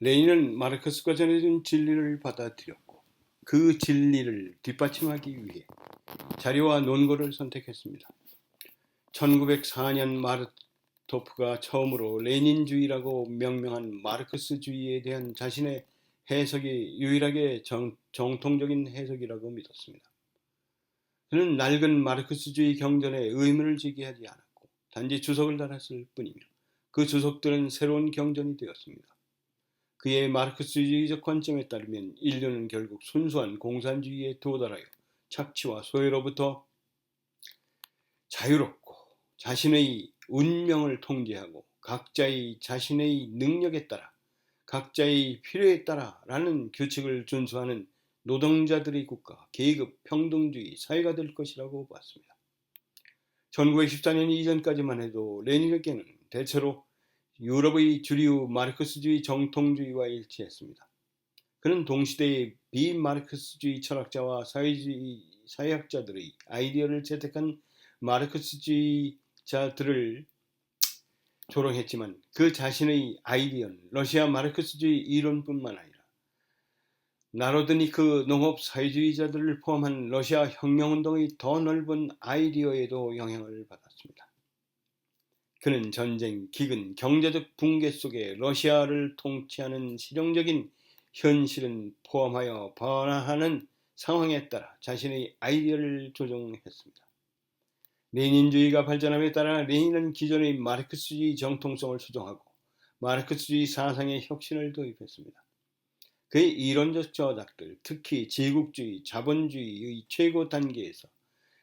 레닌은 마르크스가 전해준 진리를 받아들였고 그 진리를 뒷받침하기 위해 자료와 논거를 선택했습니다. 1904년 마르토프가 처음으로 레닌주의라고 명명한 마르크스주의에 대한 자신의 해석이 유일하게 정, 정통적인 해석이라고 믿었습니다. 그는 낡은 마르크스주의 경전에 의문을 제기하지 않았고 단지 주석을 달았을 뿐이며 그 주석들은 새로운 경전이 되었습니다. 그의 마르크스주의적 관점에 따르면 인류는 결국 순수한 공산주의에 도달하여 착취와 소외로부터 자유롭고 자신의 운명을 통제하고 각자의 자신의 능력에 따라 각자의 필요에 따라라는 규칙을 준수하는 노동자들의 국가, 계급, 평등주의 사회가 될 것이라고 봤습니다. 1914년 이전까지만 해도 레닌에게는 대체로 유럽의 주류 마르크스주의 정통주의와 일치했습니다. 그는 동시대의 비마르크스주의 철학자와 사회주의 사회학자들의 아이디어를 채택한 마르크스주의자들을 조롱했지만 그 자신의 아이디어는 러시아 마르크스주의 이론뿐만 아니라 나로드니크 농업 사회주의자들을 포함한 러시아 혁명운동의 더 넓은 아이디어에도 영향을 받았습니다. 그는 전쟁, 기근, 경제적 붕괴 속에 러시아를 통치하는 실용적인 현실은 포함하여 변화하는 상황에 따라 자신의 아이디어를 조정했습니다. 레닌주의가 발전함에 따라 레닌은 기존의 마르크스주의 정통성을 수정하고 마르크스주의 사상의 혁신을 도입했습니다. 그의 이론적 저작들, 특히 제국주의, 자본주의의 최고 단계에서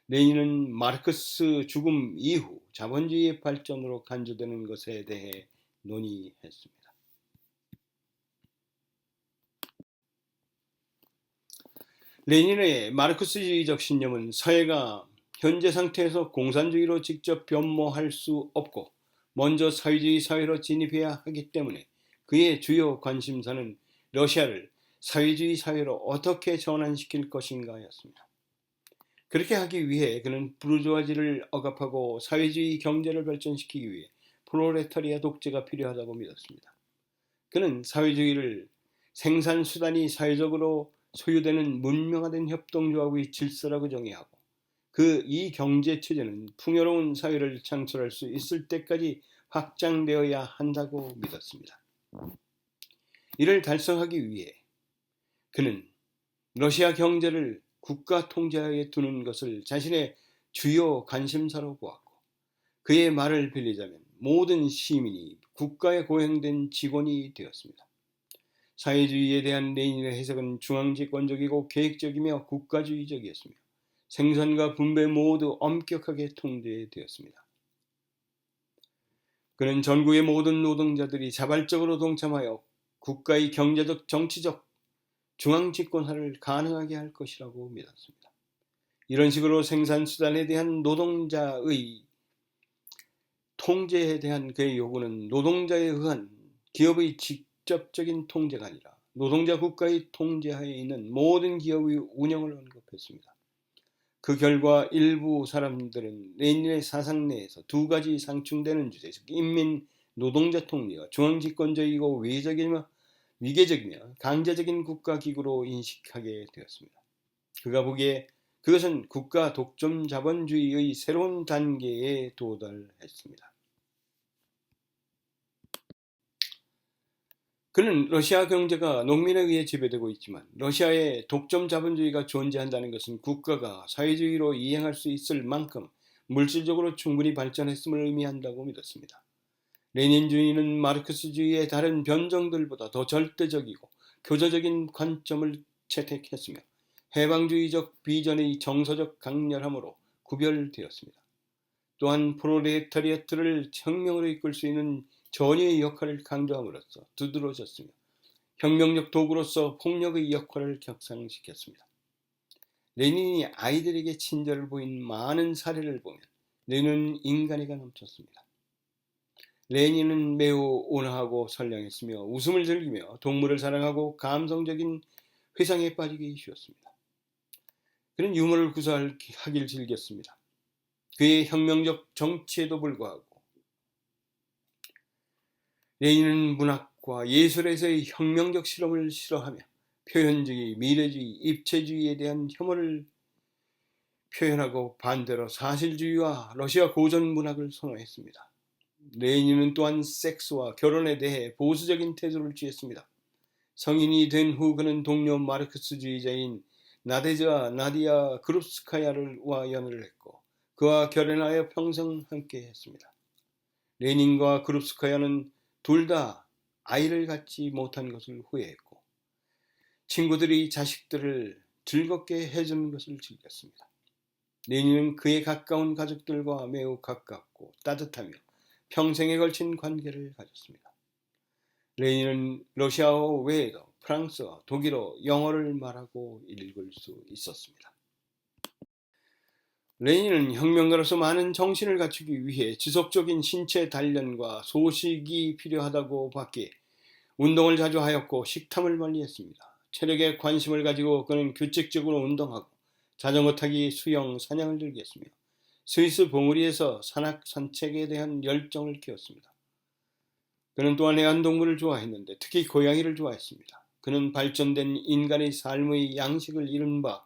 레닌은 마르크스 죽음 이후 자본주의의 발전으로 간주되는 것에 대해 논의했습니다. 레닌의 마르크스주의적 신념은 사회가 현재 상태에서 공산주의로 직접 변모할 수 없고 먼저 사회주의 사회로 진입해야 하기 때문에 그의 주요 관심사는 러시아를 사회주의 사회로 어떻게 전환시킬 것인가였습니다. 그렇게 하기 위해 그는 부르주아지를 억압하고 사회주의 경제를 발전시키기 위해 프로레타리아 독재가 필요하다고 믿었습니다. 그는 사회주의를 생산 수단이 사회적으로 소유되는 문명화된 협동조합의 질서라고 정의하고 그 이 경제 체제는 풍요로운 사회를 창출할 수 있을 때까지 확장되어야 한다고 믿었습니다. 이를 달성하기 위해 그는 러시아 경제를 국가 통제하에 두는 것을 자신의 주요 관심사로 보았고 그의 말을 빌리자면 모든 시민이 국가에 고용된 직원이 되었습니다. 사회주의에 대한 레닌의 해석은 중앙집권적이고 계획적이며 국가주의적이었으며 생산과 분배 모두 엄격하게 통제되었습니다. 그는 전국의 모든 노동자들이 자발적으로 동참하여 국가의 경제적, 정치적 중앙 집권화를 가능하게 할 것이라고 믿었습니다. 이런 식으로 생산 수단에 대한 노동자의 통제에 대한 그의 요구는 노동자에 의한 기업의 직접적인 통제가 아니라 노동자 국가의 통제하에 있는 모든 기업의 운영을 언급했습니다. 그 결과 일부 사람들은 레닌의 사상 내에서 두 가지 상충되는 주제, 즉 인민 노동자 통리가 중앙 집권적이고 외적이며 위계적이며 강제적인 국가 기구로 인식하게 되었습니다. 그가 보기에 그것은 국가 독점 자본주의의 새로운 단계에 도달했습니다. 그는 러시아 경제가 농민에 의해 지배되고 있지만 러시아의 독점 자본주의가 존재한다는 것은 국가가 사회주의로 이행할 수 있을 만큼 물질적으로 충분히 발전했음을 의미한다고 믿었습니다. 레닌주의는 마르크스주의의 다른 변종들보다 더 절대적이고 교조적인 관점을 채택했으며 해방주의적 비전의 정서적 강렬함으로 구별되었습니다. 또한 프로레타리아트를 혁명으로 이끌 수 있는 전의의 역할을 강조함으로써 두드러졌으며 혁명적 도구로서 폭력의 역할을 격상시켰습니다. 레닌이 아이들에게 친절을 보인 많은 사례를 보면 레닌은 인간이가 넘쳤습니다. 레닌은 매우 온화하고 선량했으며 웃음을 즐기며 동물을 사랑하고 감성적인 회상에 빠지기 쉬웠습니다. 그는 유머를 구사하길 즐겼습니다. 그의 혁명적 정치에도 불구하고 레닌은 문학, 과학과 예술에서의 혁명적 실험을 싫어하며 표현주의, 미래주의, 입체주의에 대한 혐오를 표현하고 반대로 사실주의와 러시아 고전 문학을 선호했습니다. 레닌은 또한 섹스와 결혼에 대해 보수적인 태도를 취했습니다. 성인이 된 후 그는 동료 마르크스주의자인 나데자 나디아 그룹스카야와 연애를 했고 그와 결혼하여 평생 함께했습니다. 레닌과 그룹스카야는 둘 다 아이를 갖지 못한 것을 후회했고 친구들이 자식들을 즐겁게 해주는 것을 즐겼습니다. 레닌은 그의 가까운 가족들과 매우 가깝고 따뜻하며 평생에 걸친 관계를 가졌습니다. 레닌은 러시아어 외에도 프랑스어, 독일어, 영어를 말하고 읽을 수 있었습니다. 레닌은 혁명가로서 많은 정신을 갖추기 위해 지속적인 신체 단련과 소식이 필요하다고 봤기에 운동을 자주 하였고 식탐을 멀리했습니다. 체력에 관심을 가지고 그는 규칙적으로 운동하고 자전거 타기, 수영, 사냥을 즐겼으며 스위스 봉우리에서 산악 산책에 대한 열정을 키웠습니다. 그는 또한 애완동물을 좋아했는데 특히 고양이를 좋아했습니다. 그는 발전된 인간의 삶의 양식을 이른바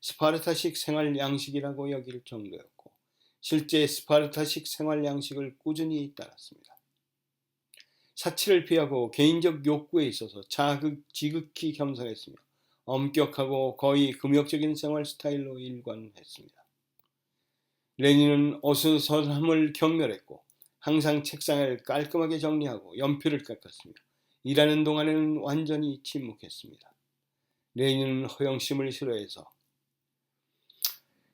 스파르타식 생활 양식이라고 여길 정도였고 실제 스파르타식 생활 양식을 꾸준히 따랐습니다. 사치를 피하고 개인적 욕구에 있어서 자극, 지극히 겸손했으며 엄격하고 거의 금욕적인 생활 스타일로 일관했습니다. 레닌은 어수선함을 경멸했고 항상 책상을 깔끔하게 정리하고 연필을 깎았으며 일하는 동안에는 완전히 침묵했습니다. 레닌은 허영심을 싫어해서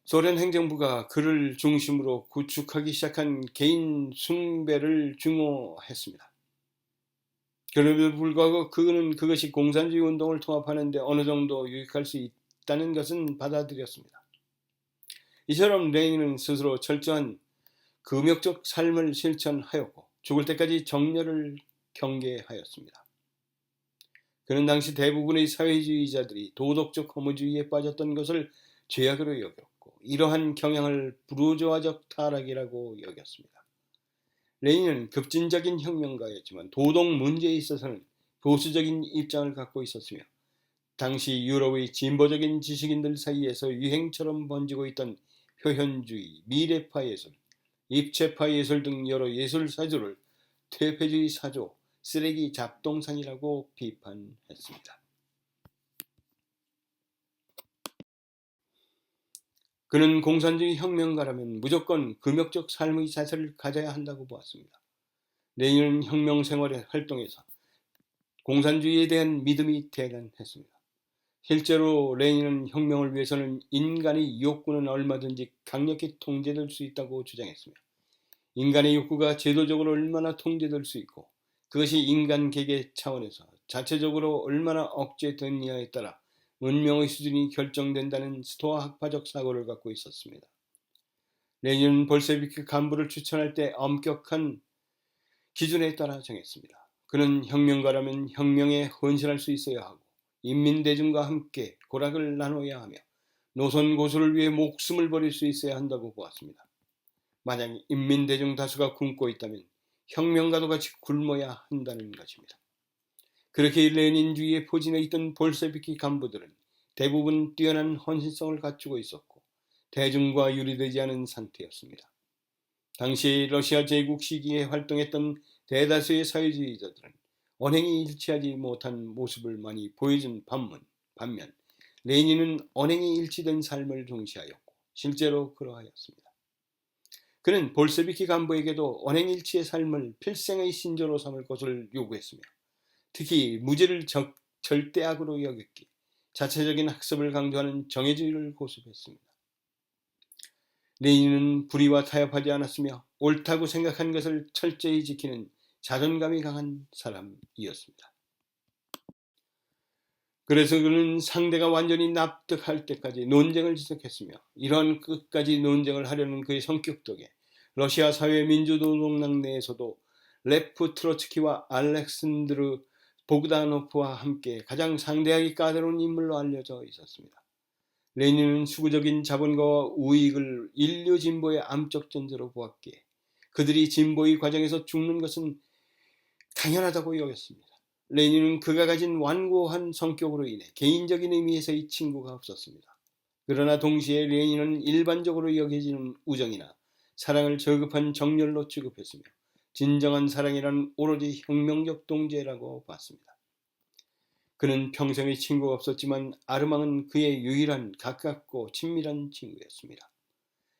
소련 행정부가 그를 중심으로 구축하기 시작한 개인 숭배를 증오했습니다. 그럼에도 불구하고 그는 그것이 공산주의 운동을 통합하는데 어느 정도 유익할 수 있다는 것은 받아들였습니다. 이처럼 레닌은 스스로 철저한 금욕적 삶을 실천하였고 죽을 때까지 정렬을 경계하였습니다. 그는 당시 대부분의 사회주의자들이 도덕적 허무주의에 빠졌던 것을 죄악으로 여겼고 이러한 경향을 부르조아적 타락이라고 여겼습니다. 레닌은 급진적인 혁명가였지만 도덕 문제에 있어서는 보수적인 입장을 갖고 있었으며 당시 유럽의 진보적인 지식인들 사이에서 유행처럼 번지고 있던 표현주의, 미래파 예술, 입체파 예술 등 여러 예술 사조를 퇴폐주의 사조, 쓰레기 잡동산이라고 비판했습니다. 그는 공산주의 혁명가라면 무조건 금욕적 삶의 자세를 가져야 한다고 보았습니다. 레닌은 혁명 생활의 활동에서 공산주의에 대한 믿음이 대단했습니다. 실제로 레닌은 혁명을 위해서는 인간의 욕구는 얼마든지 강력히 통제될 수 있다고 주장했으며 인간의 욕구가 제도적으로 얼마나 통제될 수 있고 그것이 인간 개개 차원에서 자체적으로 얼마나 억제됐느냐에 따라 문명의 수준이 결정된다는 스토아 학파적 사고를 갖고 있었습니다. 레닌은 볼세비크 간부를 추천할 때 엄격한 기준에 따라 정했습니다. 그는 혁명가라면 혁명에 헌신할 수 있어야 하고 인민대중과 함께 고락을 나눠야 하며 노선 고수를 위해 목숨을 버릴 수 있어야 한다고 보았습니다. 만약 인민대중 다수가 굶고 있다면 혁명가도 같이 굶어야 한다는 것입니다. 그렇게 레닌주의에 포진해 있던 볼세비키 간부들은 대부분 뛰어난 헌신성을 갖추고 있었고 대중과 유리되지 않은 상태였습니다. 당시 러시아 제국 시기에 활동했던 대다수의 사회주의자들은 언행이 일치하지 못한 모습을 많이 보여준 반면, 반면 레닌은 언행이 일치된 삶을 중시하였고 실제로 그러하였습니다. 그는 볼세비키 간부에게도 언행일치의 삶을 필생의 신조로 삼을 것을 요구했으며 특히 무지를 적, 절대악으로 여겼기 자체적인 학습을 강조하는 정해주의를 고수했습니다. 레닌은 불의와 타협하지 않았으며 옳다고 생각한 것을 철저히 지키는 자존감이 강한 사람이었습니다. 그래서 그는 상대가 완전히 납득할 때까지 논쟁을 지속했으며 이러한 끝까지 논쟁을 하려는 그의 성격 덕에 러시아 사회 민주노동당 내에서도 레프 트로츠키와 알렉산드르 보그다노프와 함께 가장 상대하기 까다로운 인물로 알려져 있었습니다. 레닌은 수구적인 자본가와 우익을 인류 진보의 암적 존재로 보았기에 그들이 진보의 과정에서 죽는 것은 당연하다고 여겼습니다. 레닌은 그가 가진 완고한 성격으로 인해 개인적인 의미에서의 친구가 없었습니다. 그러나 동시에 레닌은 일반적으로 여겨지는 우정이나 사랑을 저급한 정열로 취급했으며 진정한 사랑이란 오로지 혁명적 동지라고 봤습니다. 그는 평생의 친구가 없었지만 아르망은 그의 유일한 가깝고 친밀한 친구였습니다.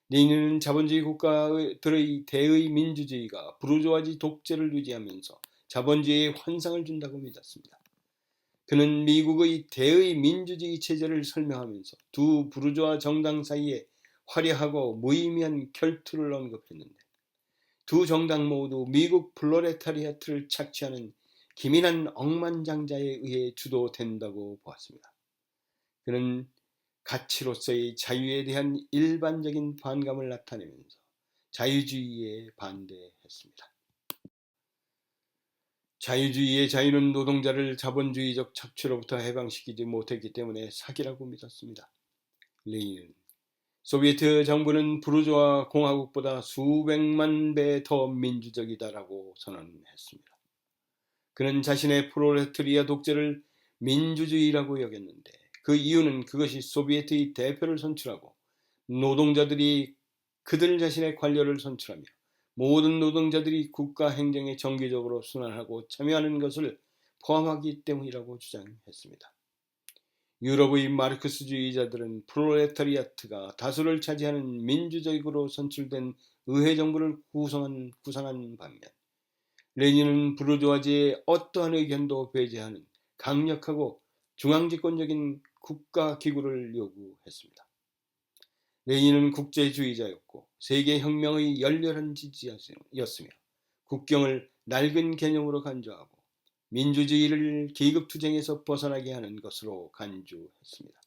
레닌은 자본주의 국가들의 대의 민주주의가 부르주아지 독재를 유지하면서 자본주의의 환상을 준다고 믿었습니다. 그는 미국의 대의 민주주의 체제를 설명하면서 두 부르주아 정당 사이에 화려하고 무의미한 결투를 언급했는데 두 정당 모두 미국 플로레타리아트를 착취하는 기민한 억만장자에 의해 주도된다고 보았습니다. 그는 가치로서의 자유에 대한 일반적인 반감을 나타내면서 자유주의에 반대했습니다. 자유주의의 자유는 노동자를 자본주의적 착취로부터 해방시키지 못했기 때문에 사기라고 믿었습니다. 레인은 소비에트 정부는 부르주아 공화국보다 수백만 배 더 민주적이다라고 선언했습니다. 그는 자신의 프로레트리아 독재를 민주주의라고 여겼는데 그 이유는 그것이 소비에트의 대표를 선출하고 노동자들이 그들 자신의 관료를 선출하며 모든 노동자들이 국가 행정에 정기적으로 순환하고 참여하는 것을 포함하기 때문이라고 주장했습니다. 유럽의 마르크스주의자들은 프로레타리아트가 다수를 차지하는 민주적으로 선출된 의회 정부를 구성한, 구성한 반면 레닌은 부르주아지의 어떠한 의견도 배제하는 강력하고 중앙집권적인 국가 기구를 요구했습니다. 레닌은 국제주의자였고 세계혁명의 열렬한 지지자였으며 국경을 낡은 개념으로 간주하고 민주주의를 계급투쟁에서 벗어나게 하는 것으로 간주했습니다.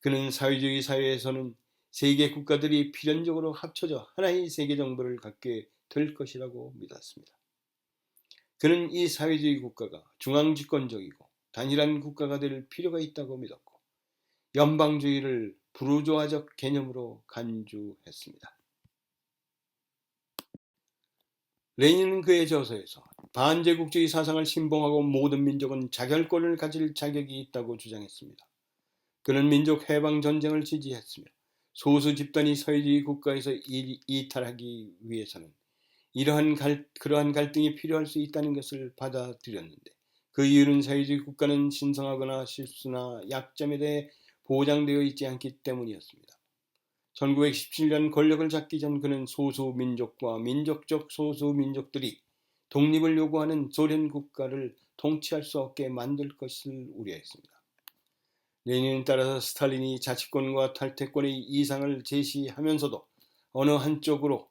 그는 사회주의 사회에서는 세계 국가들이 필연적으로 합쳐져 하나의 세계 정부를 갖게 될 것이라고 믿었습니다. 그는 이 사회주의 국가가 중앙집권적이고 단일한 국가가 될 필요가 있다고 믿었고 연방주의를 부르조아적 개념으로 간주했습니다. 레닌은 그의 저서에서 반제국주의 사상을 신봉하고 모든 민족은 자결권을 가질 자격이 있다고 주장했습니다. 그는 민족 해방 전쟁을 지지했으며 소수 집단이 사회주의 국가에서 이 탈하기 위해서는 이러한 갈, 그러한 갈등이 필요할 수 있다는 것을 받아들였는데 그 이유는 사회주의 국가는 신성하거나 실수나 약점에 대해 보장되어 있지 않기 때문이었습니다. 1917년 권력을 잡기 전 그는 소수민족과 민족적 소수민족들이 독립을 요구하는 소련 국가를 통치할 수 없게 만들 것을 우려했습니다. 레닌에 따라서 스탈린이 자치권과 탈퇴권의 이상을 제시하면서도 어느 한쪽으로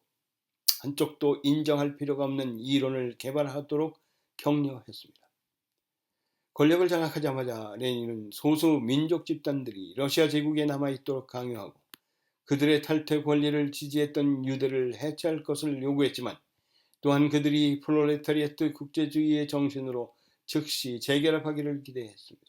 한쪽도 인정할 필요가 없는 이론을 개발하도록 격려했습니다. 권력을 장악하자마자 레닌은 소수 민족 집단들이 러시아 제국에 남아있도록 강요하고 그들의 탈퇴 권리를 지지했던 유대를 해체할 것을 요구했지만 또한 그들이 플로레타리아트 국제주의의 정신으로 즉시 재결합하기를 기대했습니다.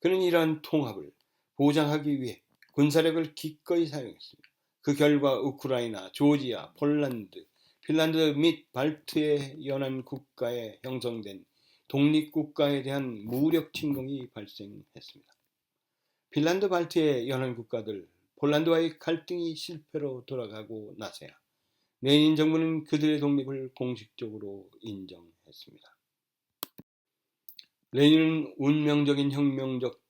그는 이러한 통합을 보장하기 위해 군사력을 기꺼이 사용했습니다. 그 결과 우크라이나, 조지아, 폴란드, 핀란드 및 발트의 연안 국가에 형성된 독립국가에 대한 무력 침공이 발생했습니다. 핀란드 발트의 연안 국가들 폴란드와의 갈등이 실패로 돌아가고 나서야 레닌 정부는 그들의 독립을 공식적으로 인정했습니다. 레닌은 운명적인 혁명적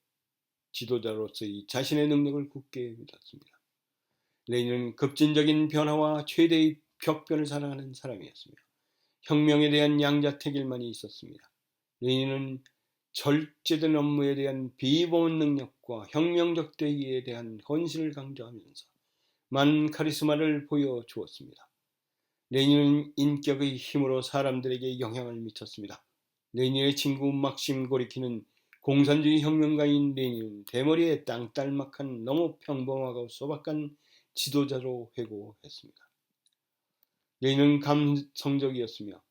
지도자로서의 자신의 능력을 굳게 믿었습니다. 레닌은 급진적인 변화와 최대의 격변을 사랑하는 사람이었으며 혁명에 대한 양자택일만이 있었습니다. 레닌은 절제된 업무에 대한 비보은 능력과 혁명적 대의에 대한 헌신을 강조하면서 많은 카리스마를 보여주었습니다. 레닌은 인격의 힘으로 사람들에게 영향을 미쳤습니다. 레닌의 친구 막심 고리키는 공산주의 혁명가인 레닌은 대머리에 땅딸막한 너무 평범하고 소박한 지도자로 회고했습니다. 레닌은 감성적이었으며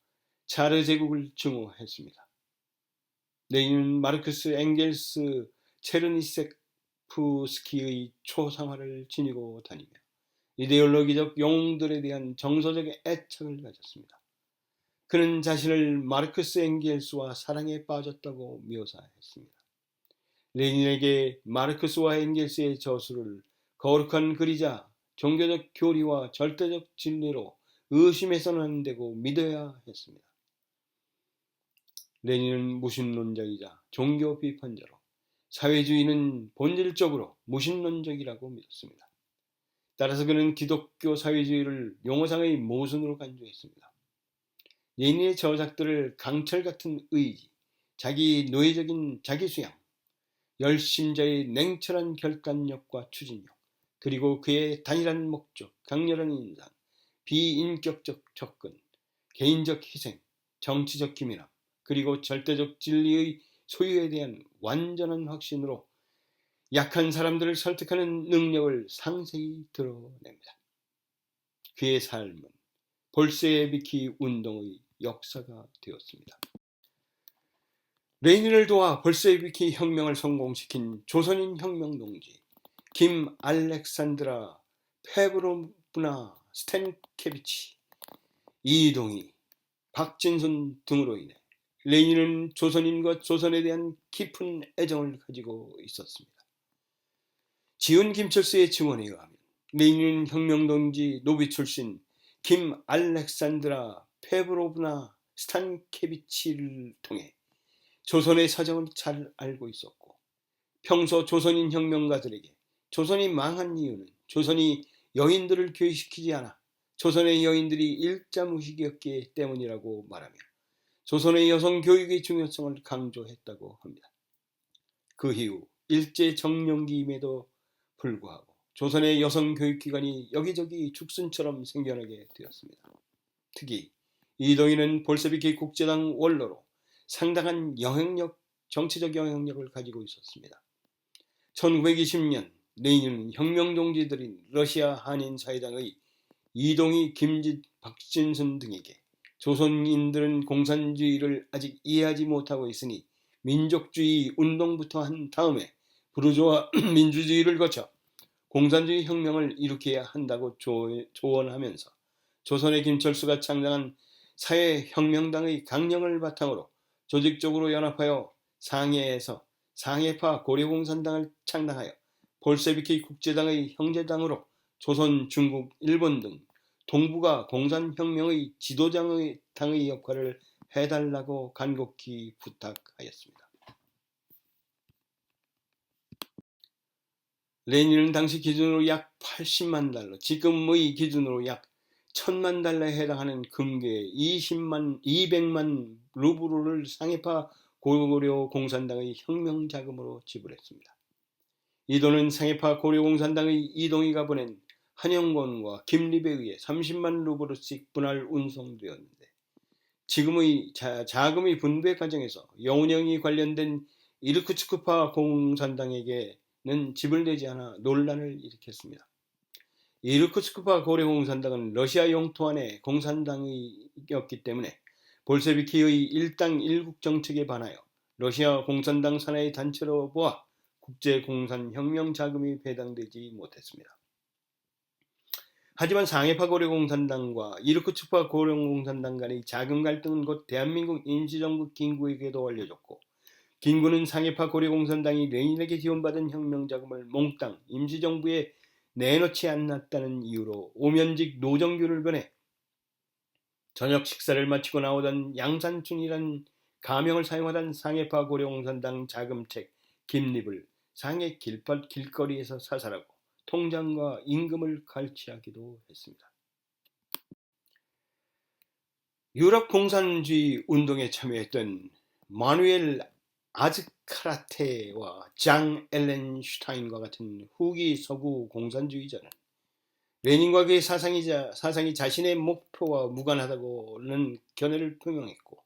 차르 제국을 증오했습니다. 레닌은 마르크스, 엥겔스, 체르니세프스키의 초상화를 지니고 다니며 이데올로기적 영웅들에 대한 정서적 애착을 가졌습니다. 그는 자신을 마르크스 엥겔스와 사랑에 빠졌다고 묘사했습니다. 레닌에게 마르크스와 엥겔스의 저수를 거룩한 그리자 종교적 교리와 절대적 진리로 의심해서는 안 되고 믿어야 했습니다. 레닌은 무신론자이자 종교 비판자로 사회주의는 본질적으로 무신론적이라고 믿었습니다. 따라서 그는 기독교 사회주의를 용어상의 모순으로 간주했습니다. 레닌의 저작들을 강철 같은 의지, 자기 노예적인 자기 수양, 열심자의 냉철한 결단력과 추진력, 그리고 그의 단일한 목적, 강렬한 인상, 비인격적 접근, 개인적 희생, 정치적 기민함, 그리고 절대적 진리의 소유에 대한 완전한 확신으로 약한 사람들을 설득하는 능력을 상세히 드러냅니다. 그의 삶은 볼세비키 운동의 역사가 되었습니다. 레닌을 도와 볼세비키 혁명을 성공시킨 조선인 혁명 동지 김 알렉산드라 페브로브나 스탠케비치 이동희 박진순 등으로 인해 레닌은 조선인과 조선에 대한 깊은 애정을 가지고 있었습니다. 지훈 김철수의 증언에 의하면 레닌은 혁명동지 노비 출신 김 알렉산드라 페브로브나 스탄케비치를 통해 조선의 사정을 잘 알고 있었고 평소 조선인 혁명가들에게 조선이 망한 이유는 조선이 여인들을 교육시키지 않아 조선의 여인들이 일자무식이었기 때문이라고 말하며 조선의 여성 교육의 중요성을 강조했다고 합니다. 그 이후 일제 정년기임에도 불구하고 조선의 여성 교육기관이 여기저기 죽순처럼 생겨나게 되었습니다. 특히 이동희는 볼세비키 국제당 원로로 상당한 영향력, 정치적 영향력을 가지고 있었습니다. 1920년 레닌은 혁명동지들인 러시아 한인사회당의 이동희, 김짓, 박진순 등에게 조선인들은 공산주의를 아직 이해하지 못하고 있으니 민족주의 운동부터 한 다음에 부르조아 민주주의를 거쳐 공산주의 혁명을 일으켜야 한다고 조언하면서 조선의 김철수가 창당한 사회혁명당의 강령을 바탕으로 조직적으로 연합하여 상해에서 상해파 고려공산당을 창당하여 볼세비키 국제당의 형제당으로 조선, 중국, 일본 등 동북아 공산혁명의 지도장의 당의 역할을 해달라고 간곡히 부탁하였습니다. 레닌은 당시 기준으로 약 80만 달러, 지금의 기준으로 약 1000만 달러에 해당하는 금괴 20만, 200만 루브르를 상해파 고려 공산당의 혁명 자금으로 지불했습니다. 이 돈은 상해파 고려 공산당의 이동희가 보낸 한영권과 김립에 의해 30만 루브르씩 분할 운송되었는데 지금의 자, 자금의 분배 과정에서 영운영이 관련된 이르크츠크파 공산당에게는 지불되지 않아 논란을 일으켰습니다. 이르크츠크파 고려 공산당은 러시아 영토 안에 공산당이었기 때문에 볼세비키의 일당 일국 정책에 반하여 러시아 공산당 산하의 단체로 보아 국제 공산 혁명 자금이 배당되지 못했습니다. 하지만 상해파 고려공산당과 이르크츠파 고려공산당 간의 자금 갈등은 곧 대한민국 임시정부 김구에게도 알려졌고 김구는 상해파 고려공산당이 레닌에게 지원받은 혁명 자금을 몽땅 임시정부에 내놓지 않았다는 이유로 오면직 노정규를 보내 저녁 식사를 마치고 나오던 양산춘이란 가명을 사용하던 상해파 고려공산당 자금책 김립을 상해 길발 길거리에서 사살하고 통장과 임금을 갈취하기도 했습니다. 유럽 공산주의 운동에 참여했던 마누엘 아즈카라테와 장 엘렌 슈타인과 같은 후기 서구 공산주의자는 레닌과 그의 사상이자, 사상이 자신의 목표와 무관하다고는 견해를 표명했고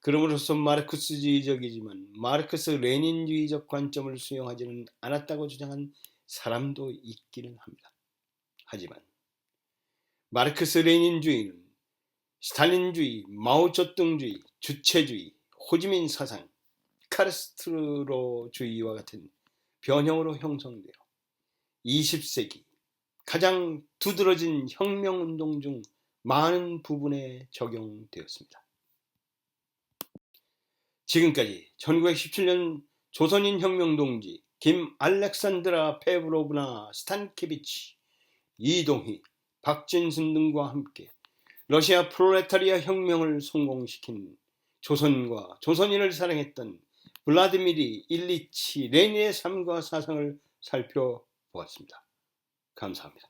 그럼으로써 마르크스주의적이지만 마르크스 레닌주의적 관점을 수용하지는 않았다고 주장한 사람도 있기는 합니다. 하지만 마르크스 레닌주의는 스탈린주의, 마오쩌둥주의, 주체주의, 호지민 사상, 카르스트로주의와 같은 변형으로 형성되어 20세기 가장 두드러진 혁명운동 중 많은 부분에 적용되었습니다. 지금까지 1917년 조선인 혁명 동지 김 알렉산드라 페브로브나 스탄케비치, 이동희, 박진순 등과 함께 러시아 프로레타리아 혁명을 성공시킨 조선과 조선인을 사랑했던 블라디미리 일리치 레닌의 삶과 사상을 살펴보았습니다. 감사합니다.